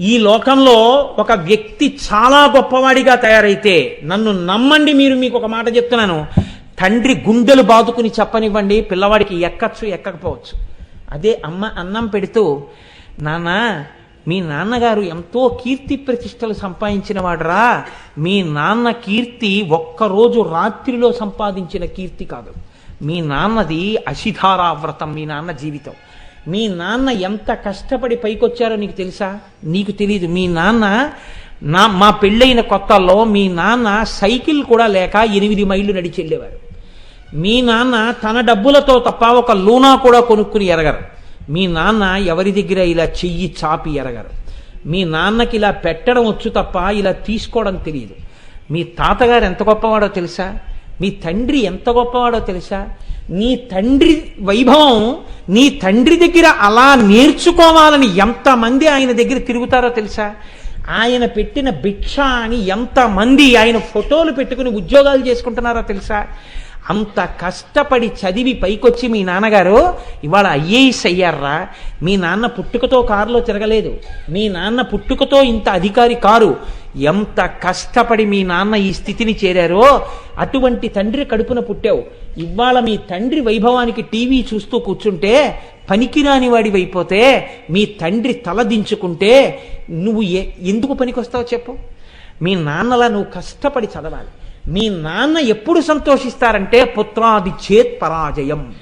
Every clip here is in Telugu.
ఈ లోకంలో ఒక వ్యక్తి చాలా గొప్పవాడిగా తయారైతే నన్ను నమ్మండి మీరు మీకు ఒక మాట చెప్తున్నాను. తండ్రి గుండెలు బాదుకుని చెప్పనివ్వండి పిల్లవాడికి ఎక్కచ్చు ఎక్కకపోవచ్చు. అదే అమ్మ అన్నం పెడుతూ నాన్న మీ నాన్నగారు ఎంతో కీర్తి ప్రతిష్టలు సంపాదించిన వాడరా. మీ నాన్న కీర్తి ఒక్కరోజు రాత్రిలో సంపాదించిన కీర్తి కాదు. మీ నాన్నది అశిధారా వ్రతం మీ నాన్న జీవితం. మీ నాన్న ఎంత కష్టపడి పైకొచ్చారో నీకు తెలుసా? నీకు తెలియదు మీ నాన్న నా మా పెళ్ళైన కొత్తల్లో మీ నాన్న సైకిల్ కూడా లేక ఎనిమిది మైళ్ళు నడిచి వెళ్ళేవారు. మీ నాన్న తన డబ్బులతో తప్ప ఒక లూనా కూడా కొనుక్కుని ఎరగరు. మీ నాన్న ఎవరి దగ్గర ఇలా చెయ్యి చాపి ఎరగరు. మీ నాన్నకి ఇలా పెట్టడం వచ్చు తప్ప ఇలా తీసుకోవడం తెలియదు. మీ తాతగారు ఎంత గొప్పవాడో తెలుసా? మీ తండ్రి ఎంత గొప్పవాడో తెలుసా? నీ తండ్రి వైభవం నీ తండ్రి దగ్గర అలా నేర్చుకోవాలని ఎంతమంది ఆయన దగ్గర తిరుగుతారో తెలుసా? ఆయన పెట్టిన భిక్ష అని ఎంతమంది ఆయన ఫోటోలు పెట్టుకుని ఉద్యోగాలు చేసుకుంటున్నారో తెలుసా? అంత కష్టపడి చదివి పైకొచ్చి మీ నాన్నగారు ఇవాళ ఐఏఎస్ అయ్యారా? మీ నాన్న పుట్టుకతో కారులో తిరగలేదు. మీ నాన్న పుట్టుకతో ఇంత అధికారి కారు. ఎంత కష్టపడి మీ నాన్న ఈ స్థితిని చేరారో అటువంటి తండ్రి కడుపున పుట్టావు. ఇవాళ మీ తండ్రి వైభవానికి టీవీ చూస్తూ కూర్చుంటే పనికిరాని వాడివైపోతే మీ తండ్రి తల దించుకుంటే నువ్వు ఏ ఎందుకు పనికొస్తావో చెప్పు. మీ నాన్నలా నువ్వు కష్టపడి చదవాలి. మీ నాన్న ఎప్పుడు సంతోషిస్తారంటే పుత్రాది చేత్ పరాజయం.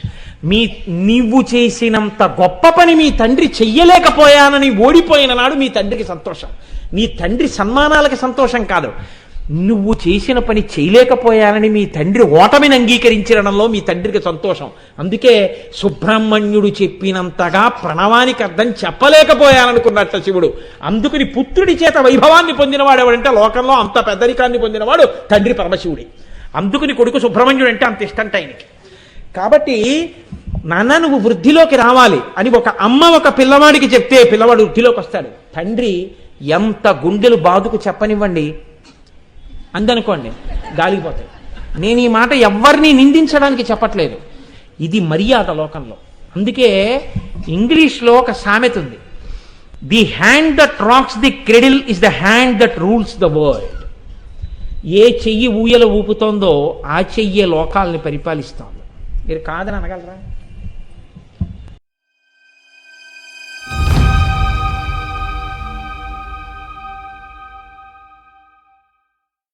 మీ నీవు చేసినంత గొప్ప పని మీ తండ్రి చెయ్యలేకపోయానని ఓడిపోయిన నాడు మీ తండ్రికి సంతోషం. నీ తండ్రి సన్మానాలకి సంతోషం కాదు. నువ్వు చేసిన పని చేయలేకపోయానని మీ తండ్రి ఓటమిని అంగీకరించడంలో మీ తండ్రికి సంతోషం. అందుకే సుబ్రహ్మణ్యుడు చెప్పినంతగా ప్రణవానికి అర్థం చెప్పలేకపోయాననుకున్నట్ట శివుడు. అందుకని పుత్రుడి చేత వైభవాన్ని పొందినవాడు ఎవడంటే లోకంలో అంత పెద్దరికాన్ని పొందినవాడు తండ్రి పరమశివుడి. అందుకని కొడుకు సుబ్రహ్మణ్యుడు అంటే అంత ఇష్టంట ఆయనకి కాబట్టి నాన్న నువ్వు వృద్ధిలోకి రావాలి అని ఒక అమ్మ ఒక పిల్లవాడికి చెప్తే పిల్లవాడు వృద్ధిలోకి వస్తాడు. తండ్రి ఎంత గుండెలు బాదుకు చెప్పనివ్వండి. అందనుకోండి గాలిపోతాయి నేను ఈ మాట ఎవరిని నిందించడానికి చెప్పట్లేదు. ఇది మర్యాద లోకంలో. అందుకే ఇంగ్లీష్లో ఒక సామెత ఉంది. The hand that rocks the cradle is the hand that rules the world. ఏ చెయ్యి ఊయల ఊపుతోందో ఆ చెయ్యే లోకాలని పరిపాలిస్తోంది మీరు కాదని అనగలరా?